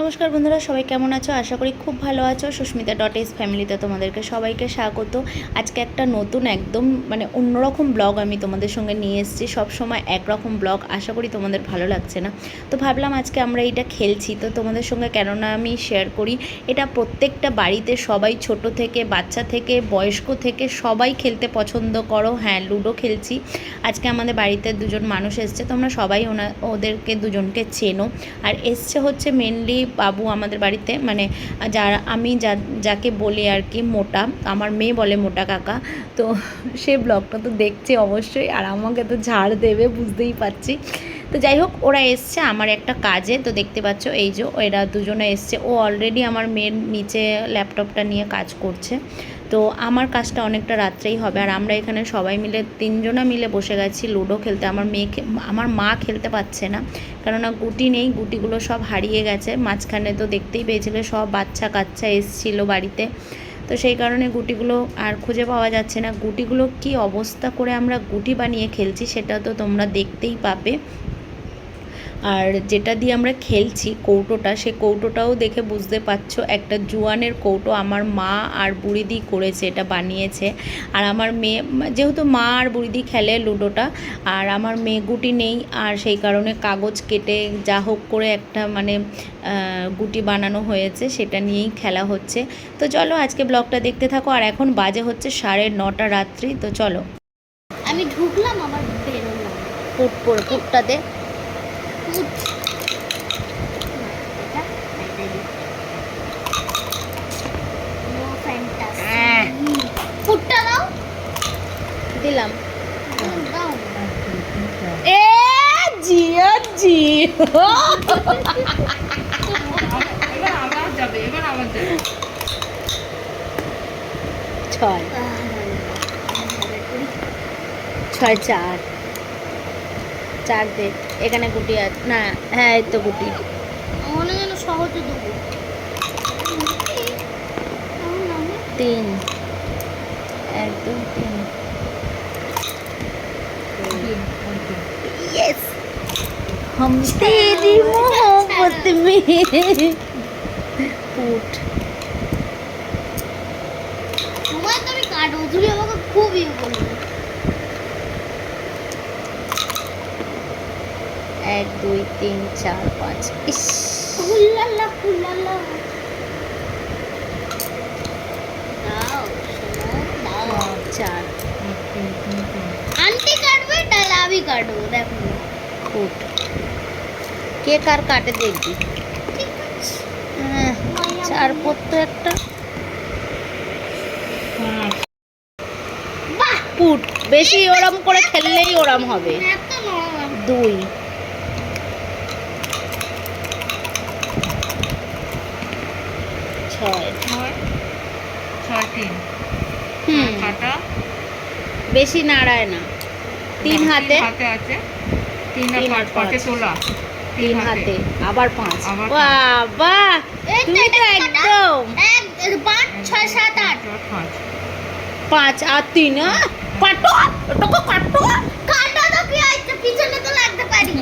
নমস্কার বন্ধুরা, সবাই কেমন আছো? আশা করি খুব ভালো আছো। সুস্মিতা ডট এস ফ্যামিলিতে তোমাদেরকে সবাইকে স্বাগত। আজকে একটা নতুন একদম মানে অন্যরকম ব্লগ আমি তোমাদের সঙ্গে নিয়ে এসেছি। সব সময় একরকম ব্লগ আশা করি তোমাদের ভালো লাগছে না। তো ভাবলাম আজকে আমরা এটা খেলছি। তো তোমাদের সঙ্গে কেননা আমি শেয়ার করি। এটা প্রত্যেকটা বাড়িতে সবাই ছোট থেকে, বাচ্চা থেকে, বয়স্ক থেকে সবাই খেলতে পছন্দ করো। হ্যাঁ লুডো খেলছি। আজকে আমাদের বাড়িতে দুজন মানুষ এসছে। তোমরা সবাই ওনা, ওদেরকে দুজনকে চেনো। আর এসছে হচ্ছে মেনলি বাবু আমাদের বাড়িতে মানে যারা, আমি যা, যাকে বলি আর কি মোটা, আমার মেয়ে বলে মোটা কাকা, তো সে ব্লগটা তো দেখছে অবশ্যই, আর আমাকে তো ঝাড় দেবে, বুঝতেই পারছি। তো যাই হোক, ওরা এসছে আমার একটা কাজে, তো দেখতে পাচ্ছ, এই যে এরা দুজনে এসছে, ও অলরেডি আমার মেয়ের নিচে ল্যাপটপটা নিয়ে কাজ করছে। তো আমার কাজটা অনেকটা রাত্রেই হবে। আর আমরা এখানে সবাই মিলে, তিনজনা মিলে বসে গেছি লুডো খেলতে। আমার মেয়ে আমার মা খেলতে পারছে না। কেননা গুটি নেই, গুটিগুলো সব হারিয়ে গেছে। মাঝখানে তো দেখতেই পেয়েছিলে, সব বাচ্চা কাচ্চা এসছিল বাড়িতে। তো সেই কারণে গুটিগুলো আর খুঁজে পাওয়া যাচ্ছে না। গুটিগুলো কি অবস্থা করে আমরা গুটি বানিয়ে খেলছি, সেটা তো তোমরা দেখতেই পাবে। আর যেটা দিয়ে আমরা খেলছি কৌটোটা সে কৌটোটাও দেখে বুঝতে পারছ একটা জুয়ানের কৌটো আমার মা আর বুড়িদি করেছে এটা বানিয়েছে। আর আমার মেয়ে যেহেতু মা আর বুড়িদি খেলে লুডোটা আর আমার মেয়ে গুটি নেই আর সেই কারণে কাগজ কেটে যা হোক করে একটা মানে গুটি বানানো হয়েছে সেটা নিয়েই খেলা হচ্ছে। তো চলো আজকে ব্লগটা দেখতে থাকো আর এখন বাজে হচ্ছে সাড়ে নটা রাত্রি তো চলো। আমি ঢুকলাম আমার বেরোলাম। ফুট পড়ে ফুটটাতে ফুট নো ফ্যান্টাসি ফুটটা দাও দিলাম দাও এ জিয়া জি এবার আবার যাবে এবার আবার যাবে ছয়। ছয় চার। চার দে। এখানে গুটি আছে না হ্যাঁ এই তো গুটি। মনে যেন সহজে দেবো। তিন। এক দুই তিন। हम तेरी मोहब्बत में ফুট তোমার তো আমি কাটবো তুমি আমাকে খুব ইয়ে করবে এক দুই তিন চার পাঁচ ইস ফুল্লাল্লা ফুল্লাল্লা দাও শোনো দাও চার আন্টি কাটবে তাহলে আমি কাটবো দেখো ফুট কে কার কাটে দেখবি। চার পড়তো একটা। বাহ ফুট। বেশি ওরম করে খেললেই ওরম হবে। দুই। ছয়। ছয়। ছয় তিন। হুম। বেশি নাড়ায় না। তিন হাতে। হাতে আছে। তিন আর পাঁচ। তোলা। তিন হাতে আবার পাঁচ। বাবা তুমি তো একদম। এক পাঁচ ছয় সাত আট। পাঁচ আর তিন? কাটো ওটাকে কাটো। কাটা তো কি হয়েছে? পিছনে তো লাগতে পারি।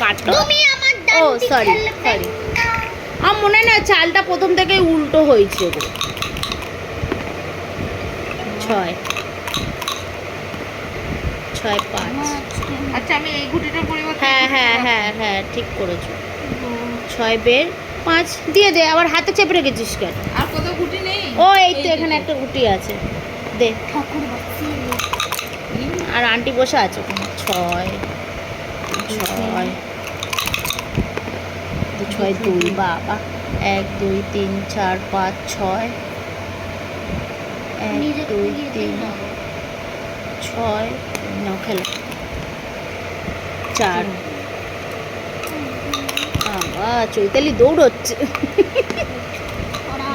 কাটো। তুমি আমার ও সরি সরি আমার মনে না চালটা প্রথম থেকেই উল্টো হয়েছে ছয়। ছয় পাঁচ। আচ্ছা আমি এই গুটিটার পরিবর্তে হ্যাঁ হ্যাঁ হ্যাঁ হ্যাঁ ঠিক করেছ। ছয় বের পাঁচ দিয়ে দে আবার হাতে চেপে রেখেছিস কেন? আর কত গুটি নেই? ও এই তো এখানে একটা গুটি আছে। দে। আর আন্টি বসে আছে ওখানে। ছয় ছয়। ছয় দুই বাবা। এক দুই তিন চার পাঁচ ছয়। এক দুই তিন। ছয় নাও খেলো। চার। বাবা চৈতালি দৌড়চ্ছে।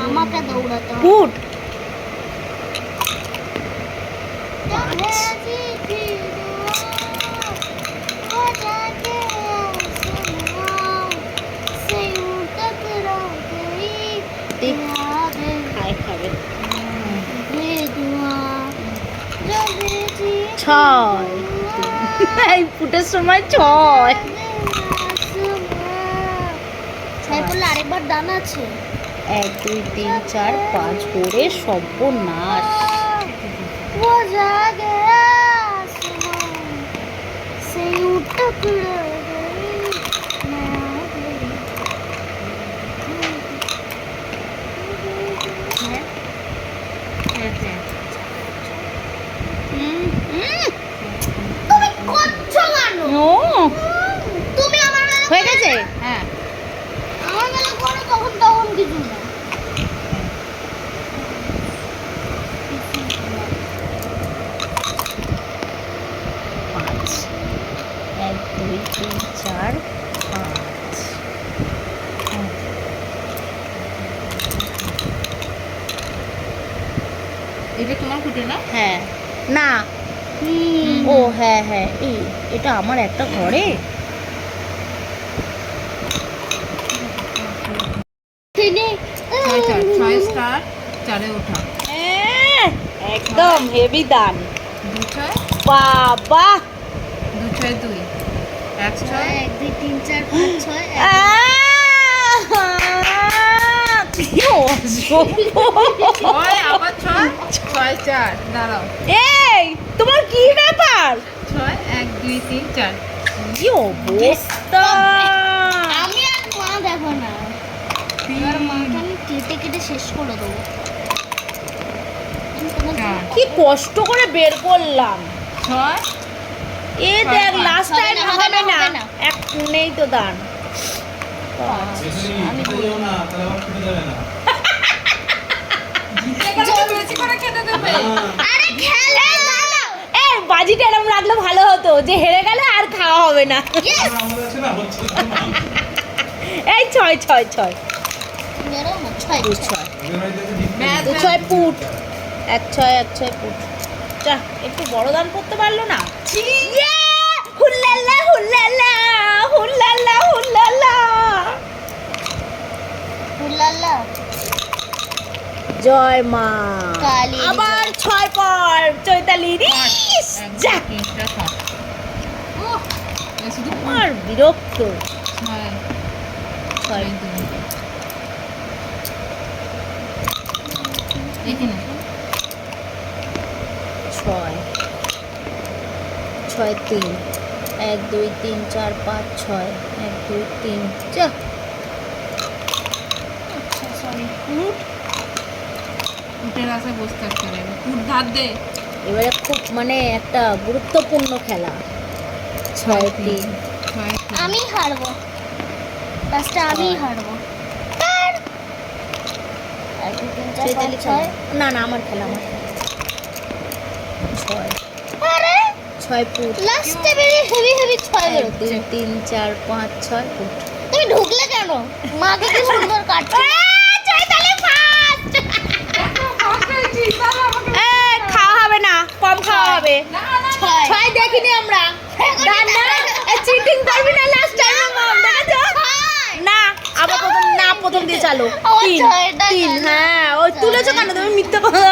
আমাকে দৌড়াতে ফুট। ছয়। এই ফুটের সময় ছয়। ছয় পড়লে আরেকবার দান আছে। এক দুই তিন চার পাঁচ করে সর্বনাশ। বোঝা গেয়া সেই উঠতে তিন চার পাঁচ এটা তোমার খুঁটে না? হ্যাঁ। না। ও হ্যাঁ হ্যাঁ এই এটা আমার একটা ঘরে। ছয় স্টার চারে ওঠা। একদম হেভি দান। বাবা। দু ছয় দুই। এক ছয়। এক দুই তিন চার পাঁচ ছয় এই তোমার কি ব্যাপার? ছয় এক দুই তিন চার। কি অবস্থা? আমি আর মা দেখো না। এবার মাকে আমি কেটে কেটে শেষ করে দেবো। তোমার। কি কষ্ট করে বের করলাম। ছয় এ দেখ লাস্ট টাইম হবে না, না। না। এক নেই তো দান। এ বাজিটা এরম রাখলে ভালো হতো যে হেরে গেলে আর খাওয়া হবে না। এই ছয় ছয় ছয়। ছয় পুট এক ছয় এক ছয় পুট। যা একটু বড় দান করতে পারল না? ইয়ে! হুল্লালা হুল্লালা হুল্লালা হুল্লালা জয় মা। আবার ছয় পর চৈতালি আমার বিরক্ত। ছয় ছয়। ছয় তিন। এক দুই তিন চার পাঁচ ছয়। এক দুই তিন। যা। আচ্ছা সরি উঠে রাসে বসে থাকতে হবে কুট ধার দে। এবারে খুব মানে একটা গুরুত্বপূর্ণ খেলা। ছয় তিন। আমি হারবো। লাস্টে আমি হারবো। এক তিন চার চৈতালি ছয়। না না আমার খেলা আমার খেলা। ছয় আরে? ছয় ফুট। লাস্টে বেরিয়ে হেভি হেভি ছয় এক দুই তিন চার পাঁচ ছয় ফুট। তুমি ঢুকলে কেন? মাকে কি সুন্দর কাটছে। চৈতালি ফার্স্ট খাওয়া হবে না কম খাওয়া হবে। ছয়। ছয় দেখিনি আমরা। না চিটিং করবি না লাস্ট টাইম না আবার প্রথম না প্রথম দিয়ে চালো। তিন হ্যাঁ ওই তুলেছো কেন তুমি? মিথ্যে কথা।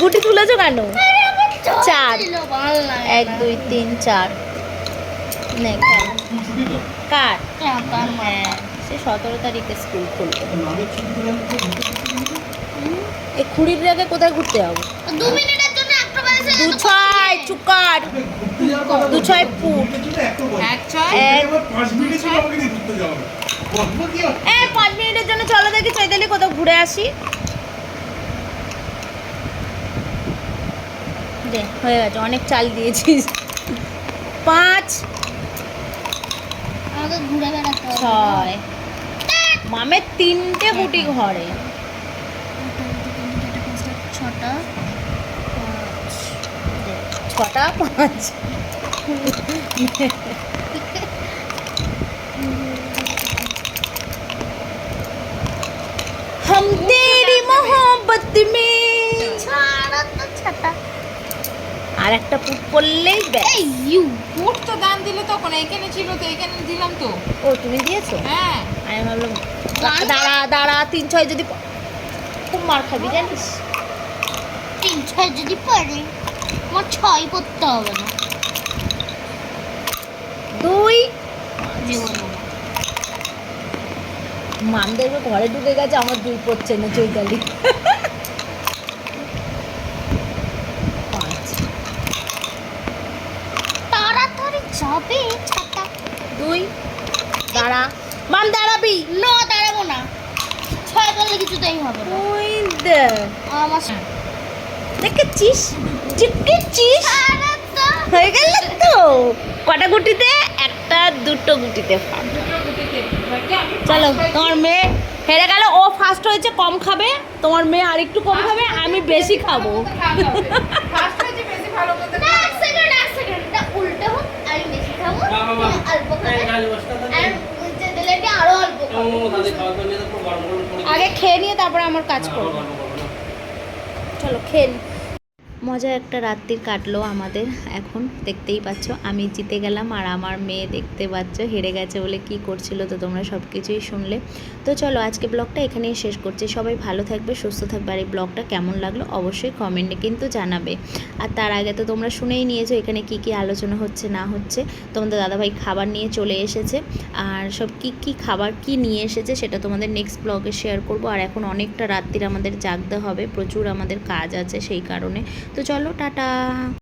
গুটি তুলেছো কেন? চার। এক দুই তিন চার। কার? হ্যাঁ সে সতেরো তারিখে স্কুল খুলবে। এই কুড়ির আগে কোথায় ঘুরতে যাব? দু মিনিটের জন্য দু ছয় চুকার দু ছয় ফুট। এক ছয়? পাঁচ মিনিটের জন্য চলো দেখি চৈতালি কোথাও ঘুরে আসি। দে হয়ে গেছে অনেক চাল দিয়েছিস পাঁচ আমাকে ঘুরে বেড়াতে হবে ছয় মামের তিনটে গুটি ঘরে ছটা দে, ছটা পাঁচ हम तेरी मोहब्बत में ছটা তো ছটা আর একটা পুট পড়লেই ব্যাস। ইউ কুট তো দান দিলে তখন এইখানে ছিল তো এইখানে দিলাম তো। ও তুমি দিয়েছ? হ্যাঁ। আমি ভাবলাম দাঁড়া দাঁড়া তিন ছয় যদি খুব মার খাবি জানিস? তিন ছয় যদি পারে আমার ছয় করতে হবে না। দুই মাম দেখবে ঘরে ঢুকে গেছে আমার দুই পড়ছে না চৈতালি পাঁচ তাড়াতাড়ি যাবে ছাতা দুই দাঁড়া। মাম দাঁড়াবি? না দাঁড়াবো না। ছয় করলে কিছুতেই হবে না। ওই দে আমার দেখেছিস? হয়ে গেল তো। কটা গুটিতে? একটা দুটো গুটিতে চলো তোমার মেয়ে হেরে গেল। ও ফার্স্ট হয়েছে কম খাবে। তোমার মেয়ে আরেকটু কম খাবে আমি বেশি খাব। ফার্স্ট হয়েছে বেশি ভালো করতে না এক সেকেন্ড এক সেকেন্ড এটা উল্টো হোক আমি বেশি খাব। অল্প খাবে আর উল্টে দিলে এটা আরও অল্প খাব আগে খেয়ে নিয়ে তারপরে আমার কাজ করব। চলো খেয়ে নি। মজা একটা রাত্রির কাটলো আমাদের। এখন দেখতেই পাচ্ছ, আমি জিতে গেলাম আর আমার মেয়ে দেখতে পাচ্ছ, হেরে গেছে বলে কি করছিল তো তোমরা সব কিছুই শুনলে। তো চলো আজকে ব্লগটা এখানেই শেষ করছি। সবাই ভালো থাকবে, সুস্থ থাকবে আর এই ব্লগটা কেমন লাগল অবশ্যই কমেন্টে কিন্তু জানাবে। আর তার আগে তো তোমরা শুনেই নিয়েছো এখানে কি কি আলোচনা হচ্ছে, না হচ্ছে। তোমাদের দাদাভাই খাবার নিয়ে চলে এসেছে আর সব কি কি খাবার কি নিয়ে এসেছে সেটা তোমাদের নেক্সট ব্লগে শেয়ার করব। আর এখন অনেকটা রাত্রির আমাদের জাগতে হবে, প্রচুর আমাদের কাজ আছে সেই কারণে। তো চলো টাটা।